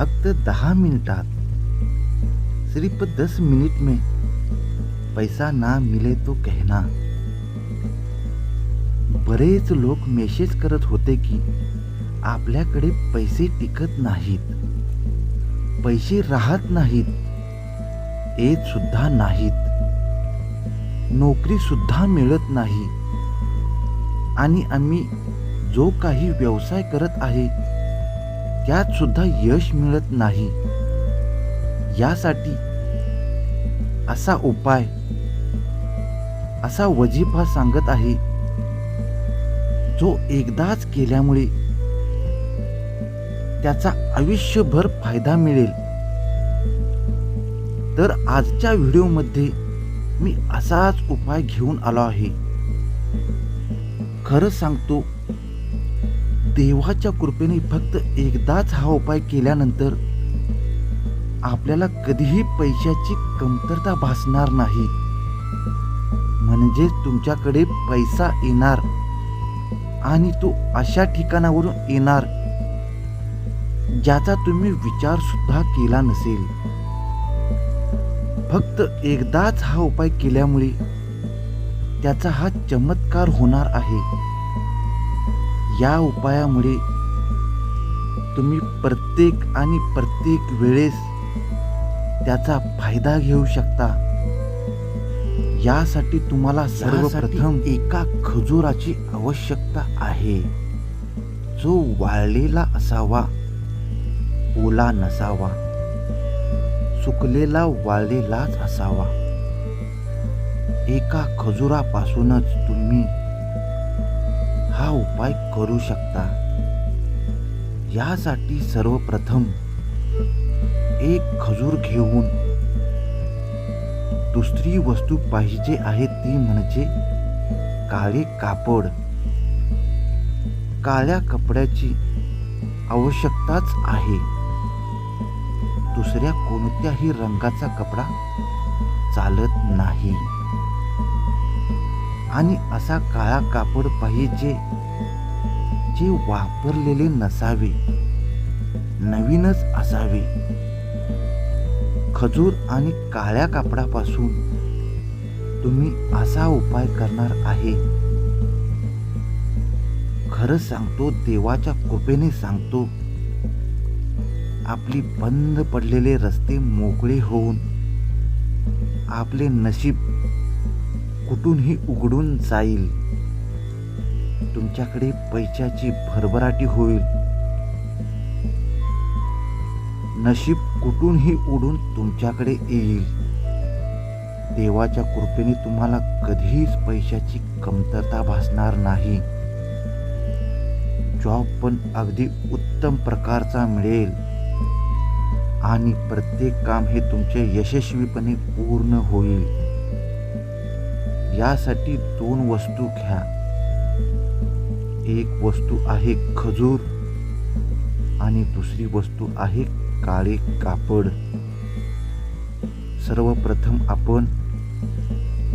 फक्त दहा मिनिटात. सिर्फ दस मिनिट में पैसा ना मिले तो कहना. बरेच लोक मेसेज करत होते की आपल्याकडे पैसे टिकत नाहीत. पैसे राहत नाहीत. येत सुद्धा नाहीत. नोकरी सुद्धा मिळत नाही. आणि आम्ही जो काही व्यवसाय करत आहे यात सुद्धा यश मिळत नाही. यासाठी असा उपाय असा वजीफा सांगत आहे जो एकदाच केल्यामुळे त्याचा आयुष्यभर फायदा मिळेल. तर आजच्या व्हिडिओमध्ये मी असाच उपाय घेऊन आलो आहे. खरं सांगतो देवाच्या कृपेने फक्त एकदाच हा उपाय केल्यानंतर आपल्याला कधीही पैशाची कमतरता भासणार नाही. म्हणजे तुमच्याकडे पैसा येणार आणि तो अशा ठिकाणावरून येणार ज्याचा तुम्ही विचार सुद्धा केला नसेल. फक्त एकदाच हा उपाय केल्यामुळे त्याचा हा चमत्कार होणार आहे. या उपायामुळे तुम्ही प्रत्येक आणि प्रत्येक वेळेस त्याचा फायदा घेऊ शकता. यासाठी तुम्हाला सर्वप्रथम एका खजुराची आवश्यकता आहे. जो वाळलेला असावा ओला नसावा सुकलेला वाळलेलाच असावा. एका खजुरापासूनच तुम्ही हा उपाय करू शकता? यासाठी सर्वप्रथम एक खजूर घेऊन दुसरी वस्तू पाहिजे आहे ती म्हणजे काळे कापड. काळ्या कपड्याची आवश्यकताच आहे. दुसऱ्या कोणत्याही रंगाचा कपडा चालत नाही. आणि असा काळा कापड पाहिजे जे वापरलेले नसावे नवीनच असावे. खजूर आणि काळ्या कापडापासून तुम्ही असा उपाय करणार आहे. खरं सांगतो देवाच्या कृपेने सांगतो आपली बंद पडलेले रस्ते मोकळे होऊन आपले नशीब कुठूनही उघडून जाईल. तुमच्याकडे पैशाची भरभराटी होईल. नशीब कुठूनही उडून तुमच्याकडे येईल. देवाच्या कृपेने तुम्हाला कधीच पैशाची कमतरता भासणार नाही. जॉब पण अगदी उत्तम प्रकारचा मिळेल. आणि प्रत्येक काम हे तुमचे यशस्वीपणे पूर्ण होईल. यासाठी दोन वस्तू घ्या. एक वस्तू आहे खजूर आणि दुसरी वस्तू आहे काळे कापड. सर्वप्रथम आपण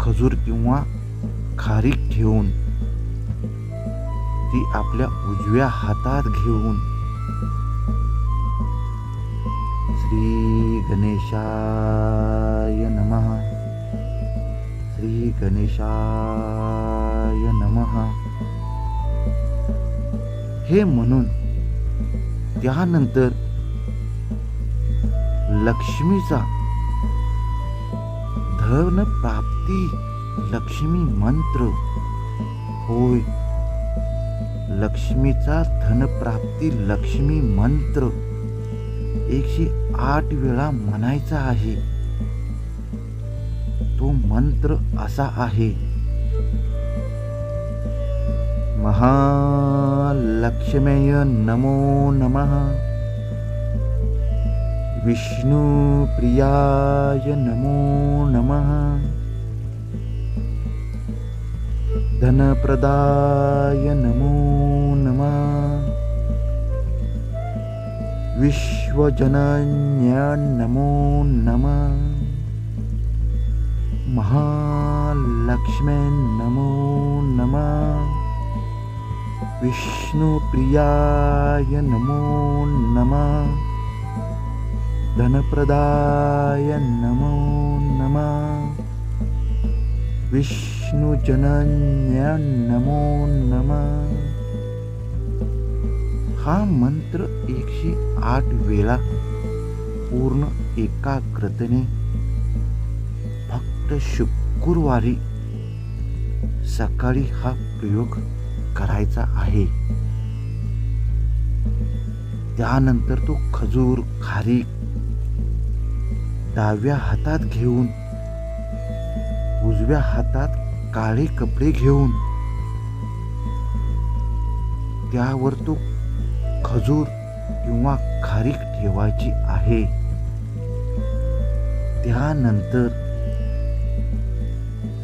खजूर किंवा खारीक ठेवून ती आपल्या उजव्या हातात घेऊन श्री गणेशाय नमः. श्री गणेशाय नमः. हे म्हणून त्यानंतर लक्ष्मीचा धन प्राप्ती लक्ष्मी मंत्र. होय लक्ष्मीचा धनप्राप्ती लक्ष्मी मंत्र. एकशे आठ वेळा म्हणायचा आहे. तो मंत्र असा आहे महालक्ष्मेय नमो। नमः विष्णुप्रियाय नमो नमः। धनप्रदाय नमो नमः। विश्वजनन्य नमो नमः। महालक्ष्मे नमो नमः विष्णुप्रियाय नमो नमः। धनप्रदाय नमो नमः। विष्णुजनन्य नमो नमः। हा मंत्र एकशे आठ वेळा पूर्ण एकाग्रतेने फक्त शुक्रवारी सकाळी हा प्रयोग करायचा आहे. त्यानंतर तो खजूर खारीक डाव्या हातात घेऊन उजव्या हातात काळे कपडे घेऊन त्यावर तो खजूर किंवा खारीक ठेवायची आहे. त्यानंतर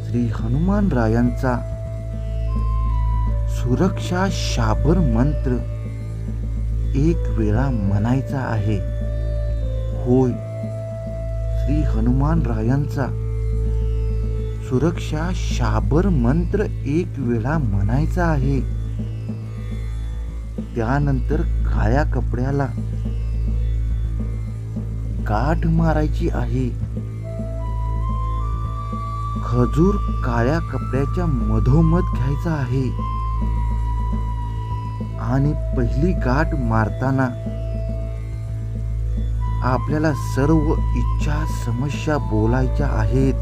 श्री हनुमान रायांचा सुरक्षा शाबर मंत्र एक वेळा म्हणायचा आहे. होय श्री हनुमान रायांचा. सुरक्षा शाबर मंत्र एक वेळा म्हणायचा आहे. त्यानंतर काळ्या कपड्याला गाठ मारायची आहे. खजूर काळ्या कपड्याच्या मधोमध घ्यायचा आहे. आणि पहिली गाठ मारताना आपल्याला सर्व इच्छा समस्या बोलायच्या आहेत.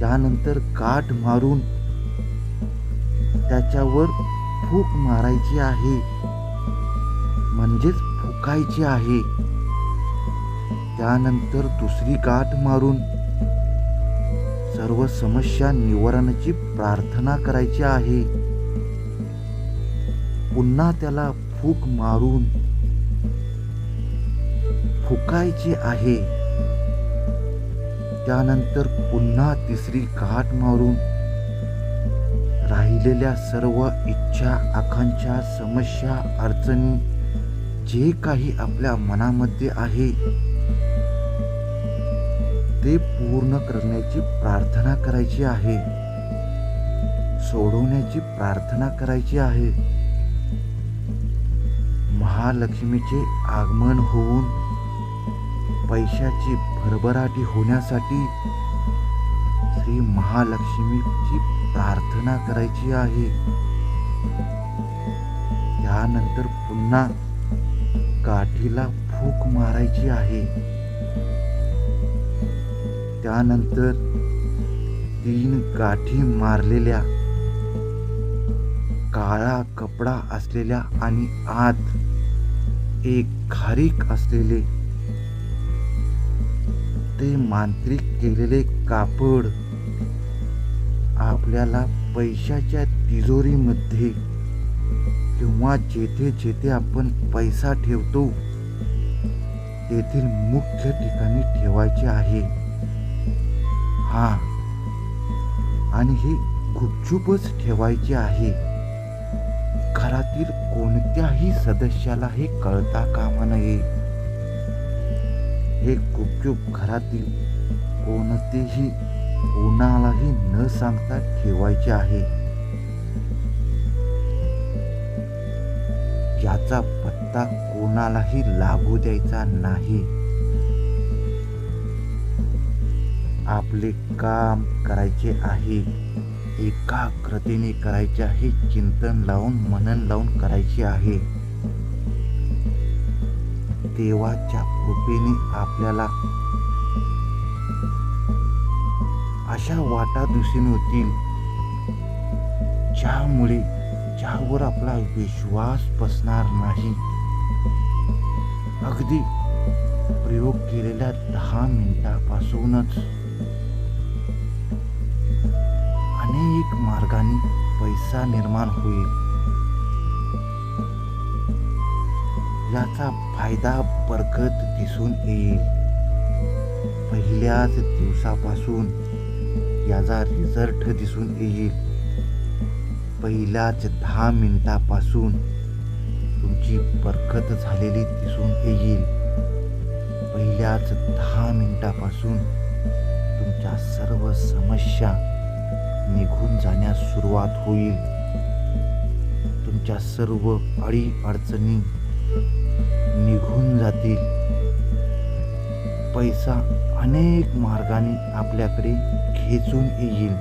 त्यानंतर गाठ मारून त्याच्यावर फूक मारायची आहे. म्हणजेच फुकायची आहे. त्यानंतर दुसरी गाठ मारून सर्व समस्या निवारणाची प्रार्थना करायची आहे. पुन्हा त्याला फूक मारून फुकायची आहे. त्यानंतर पुन्हा तिसरी घाट मारून राहिलेल्या सर्व इच्छा आकांक्षा समस्या अडचणी जे काही आपल्या मनामध्ये आहे ते पूर्ण करण्याची प्रार्थना करायची आहे. सोडवण्याची प्रार्थना करायची आहे. महालक्ष्मीचे आगमन होऊन पैशाची भरभराटी होण्यासाठी श्री महालक्ष्मीची प्रार्थना करायची आहे. त्यानंतर पुन्हा काठीला फूक मारायची आहे. त्यानंतर तीन काठी मारलेल्या काळा कपडा असलेल्या आणि आत एक खारीक असलेले ते मांत्रिक केलेले कापड आपल्याला पैशाच्या तिजोरीमध्ये किंवा जेथे जेथे आपण पैसा ठेवतो तेथील मुख्य ठिकाणी ठेवायचे आहे. हा आणि हे गुपचूपच ठेवायचे आहे. घरातील कोणत्याही सदस्याला हे कळता कामा नये. हे गुपचूप घरातील कोणतेही कोणालाही न सांगता ठेवायचे आहे. याचा पत्ता कोणालाही लागू द्यायचा नाही. आपले काम करायचे आहे. एकाग्रतेने करायचे आहे चिंतन लावून मनन लावून करायचे आहे. देवाच्या कृपेने आपल्याला अशा वाटा दिसून होतील ज्यामुळे ज्यावर आपला विश्वास बसणार नाही. अगदी प्रयोग केलेल्या दहा मिनिटापासूनच अनेक मार्गाने पैसा निर्माण होईल. याचा फायदा बरकत दिसून येईल. पहिल्याच दिवसापासून याचा रिझल्ट दिसून येईल. पहिल्याच दहा मिनिटापासून तुमची बरकत झालेली दिसून येईल. पहिल्याच दहा मिनिटापासून तुमच्या सर्व समस्या निघून जाण्यास सुरुवात होईल. तुमच्या सर्व अडी अडचणी निघून जातील. पैसा अनेक मार्गाने आपल्याकडे खेचून येईल.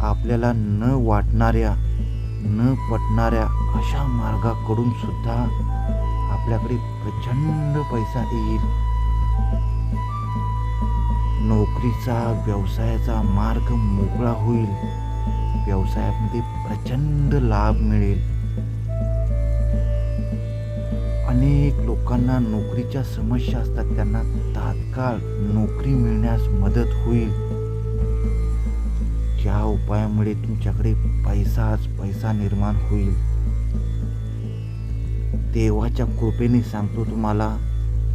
आपल्याला न वाटणाऱ्या न पटणाऱ्या अशा मार्गाकडून सुद्धा आपल्याकडे प्रचंड पैसा येईल. नोकरीचा व्यवसायाचा मार्ग मोकळा होईल. व्यवसायामध्ये प्रचंड लाभ मिळेल. अनेक लोकांना नोकरीच्या समस्या असतात. त्यांना तात्काळ नोकरी मिळण्यास मदत होईल. या उपायामुळे तुमच्याकडे पैसाच पैसा निर्माण होईल. देवाच्या कृपेने सांगतो तुम्हाला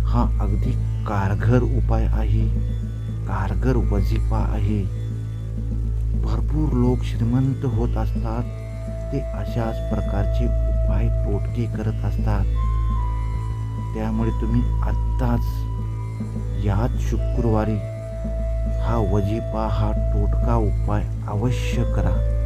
हा अगदी कारघर उपाय आहे. कारगर वजिफा आहे. भरपूर लोक श्रीमंत होत असतात. ते अशाच प्रकारचे उपाय टोटके करत असतात. त्यामुळे तुम्ही आत्ताच याच शुक्रवारी हा वजिफा हा टोटका उपाय अवश्य करा.